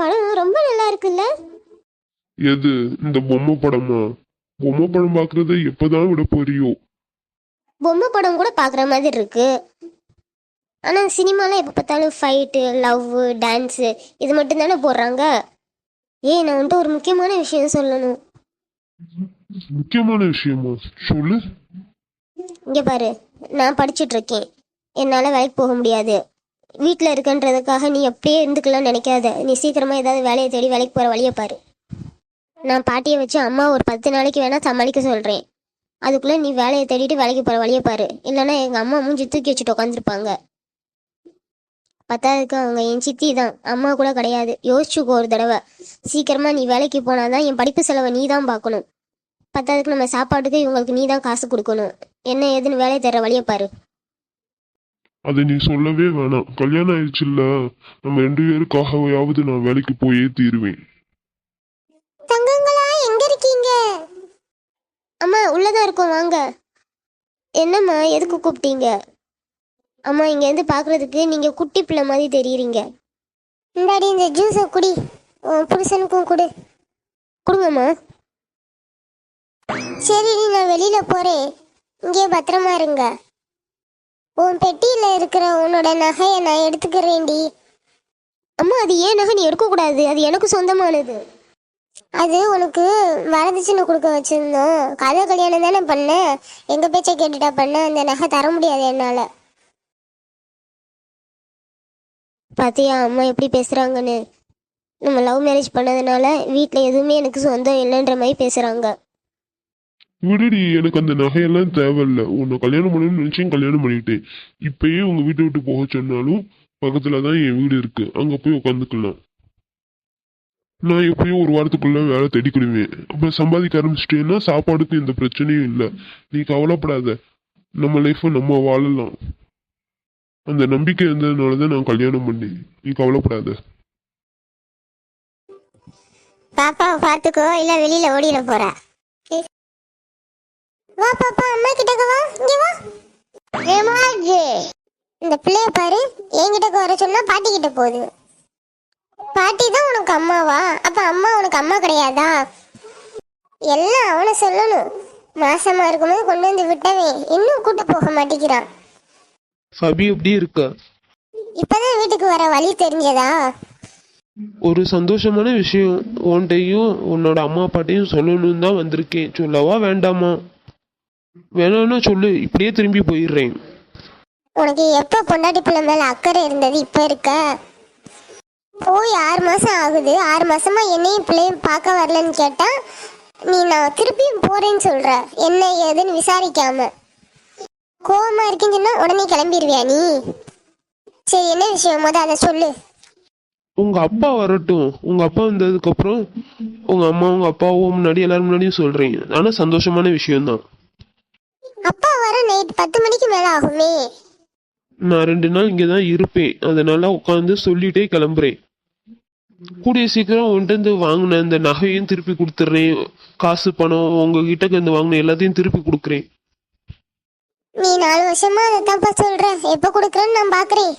படம் ரொம்ப நல்லா இருக்குல்ல? எது? இந்த பொம்மை படமா? பொம்மை படம் பாக்குறத எப்பதான் விட போறியோ? பொம்மை படம் கூட பார்க்குற மாதிரி இருக்கு. ஆனால் சினிமாலாம் எப்போ பார்த்தாலும் ஃபைட்டு லவ் டான்ஸு இது மட்டும் தானே போடுறாங்க. ஏய் நான் வந்துட்டு ஒரு முக்கியமான விஷயம் சொல்லணும். முக்கியமான விஷயமா? சொல்லு. இங்கே பாரு நான் படிச்சுட்டு இருக்கேன். என்னால் வேலைக்கு போக முடியாது. வீட்டில் இருக்கன்றதுக்காக நீ அப்படியே இருந்துக்கலாம்னு நினைக்காத. நீ சீக்கிரமாக ஏதாவது வேலையை தேடி வேலைக்கு போகிற வழியை பாரு. நான் பாட்டியை வச்சு அம்மா ஒரு பத்து நாளைக்கு வேணால் சமாளிக்க சொல்கிறேன் அதுக்குள்ளே நீ வேலையை தேடிட்டு வேலைக்கு போகிற வழியை பாரு. இல்லைன்னா எங்கள் அம்மா மூஞ்சி தூக்கி வச்சுட்டு உட்காந்துருப்பாங்க பத்தாவதுக்கு அவங்க என் சித்தி தான். அம்மா கூட கிடையாது. யோசிச்சுக்கோ ஒரு தடவை. சீக்கிரமாக நீ வேலைக்கு போனாதான் என் படிப்பு செலவை நீ தான் பார்க்கணும். பத்தாவதுக்கு நம்ம சாப்பாட்டுக்கு இவங்களுக்கு நீ தான் காசு கொடுக்கணும். என்ன ஏதுன்னு வேலையை தர வழியை பாரு. அதை நீ சொல்லவே வேணாம். கல்யாணம் ஆயிடுச்சுல்ல? நம்ம ரெண்டு பேருக்காகவையாவது நான் வேலைக்கு போயே தீருவேன். தங்கங்களா எங்க இருக்கீங்க? அம்மா உள்ளதான் இருக்கோம் வாங்க. என்னம்மா எதுக்கு கூப்பிட்டீங்க? அம்மா இங்க இருந்து பாக்குறதுக்கு நீங்க குட்டி பிள்ளை மாதிரி தெரியுறீங்க. இந்தாடி இந்த ஜூஸை குடி. உன் புருஷனுக்கும் கொடு. கொடுங்கம்மா. சரி நான் வெளியில போறேன். இங்கே பத்திரமா இருங்க. உன் பெட்டியில இருக்கிற உன்னோட நகையை நான் எடுத்துக்கிறேன்டி. அம்மா அது ஏன் நகை நீ எடுக்கக்கூடாது? அது எனக்கு சொந்தமானது. அது உனக்கு வரதட்சணை கொடுக்க வச்சிருந்தோம். கதை கல்யாணம் தானே பண்ண? எங்க பேச்சை கேட்டுட்டா பண்ண? அந்த நகை தர முடியாது என்னால. பாத்தியா அம்மா எப்படி பேசுறாங்கன்னு? நம்ம லவ் மேரேஜ் பண்ணதுனால வீட்டில் எதுவுமே எனக்கு சொந்தம் இல்லைன்ற மாதிரி பேசுறாங்க. விடுடி எனக்கு அந்த நகையெல்லாம் தேவையில்ல. உன்னை கல்யாணம் பண்ணணும்னு நினைச்சேன் கல்யாணம் பண்ணிட்டேன். இப்பயே உங்க வீட்டை விட்டு போக சொன்னாலும் பக்கத்துல தான் என் வீடு இருக்கு. அங்க போய் உட்காந்துக்கலாம் நான் எப்பயும் ஒரு வாரத்துக்குள்ள வேலை தேடிக்கிடுவேன். அப்ப சம்பாதிக்க ஆரம்பிச்சிட்டேன்னா சாப்பாடுக்கு எந்த பிரச்சனையும் இல்லை. நீ கவலைப்படாத. நம்ம லைஃப்பை நம்ம வாழலாம். அந்த நம்பிக்கை இருந்ததுனால தான் நான் கல்யாணம் பண்ணேன். நீ கவலைப்படாத. பாப்பாவை பார்த்துக்கோ இல்ல வெளியில ஓடிட போற? வா பாப்பா அம்மா கிட்டக்க வா. இங்க வா. ஏமாஜி இந்த பிள்ளைய பாரு. என்கிட்ட வர சொன்னா பாட்டி கிட்ட போகுது பாட்டி தான் உனக்கு அம்மாவா? அப்ப அம்மா உனக்கு அம்மா கிடையாதா? எல்லாம் அவனை சொல்லணும். மாசமா இருக்கும்போது கொண்டு வந்து விட்டவன். இன்னும் கூட்டு போக மாட்டேங்கிறான். ஃபபி எப்படி இருக்க? இப்பதான் வீட்டுக்கு வர வழி தெரிஞ்சதா? ஒரு சந்தோஷமான விஷயம். உன்கிட்டையும் உன்னோட அம்மா அப்பாட்டையும் சொல்லணும்னு தான் வந்திருக்கேன். சொல்லவா வேண்டாமா? வேணாம்னா சொல்லு இப்படியே திரும்பி போயிடுறேன். உனக்கு எப்ப பொண்டாட்டி பிள்ளை மேல அக்கறை இருந்தது இப்ப இருக்க? போய் ஆறு மாசம் ஆகுது. ஆறு மாசமா என்னையும் பிள்ளையும் பார்க்க வரலன்னு கேட்டா நீ நான் திருப்பியும் போறேன்னு சொல்ற. என்ன ஏதுன்னு விசாரிக்காம. கோவமா இருக்கேன்னு சொன்னா உடனே கிளம்பிடுவியா நீ? சரி என்ன விஷயம்? முத அதை சொல்லு. உங்க அப்பா வரட்டும். உங்க அப்பா வந்ததுக்கு அப்புறம் உங்க அம்மா உங்க அப்பாவும் முன்னாடி எல்லாரும் முன்னாடியும் சொல்றேன் ஆனா சந்தோஷமான விஷயம்தான். அப்பா வர நைட் பத்து மணிக்கு மேல ஆகுமே? நான் ரெண்டு நாள் இங்கே தான் இருப்பேன். அதனால உட்காந்து சொல்லிட்டே கிளம்புறேன். கூடிய சீக்கிரம் இருந்து வாங்கின இந்த நகையும் திருப்பி கொடுத்துட்றேன். காசு பணம் உங்ககிட்ட இருந்து வாங்கின எல்லாத்தையும் திருப்பி கொடுக்குறேன். நீ நாலு வருஷமா அதை தப்பா சொல்ற. எப்ப கொடுக்குறேன்னு நான் பாக்குறேன்.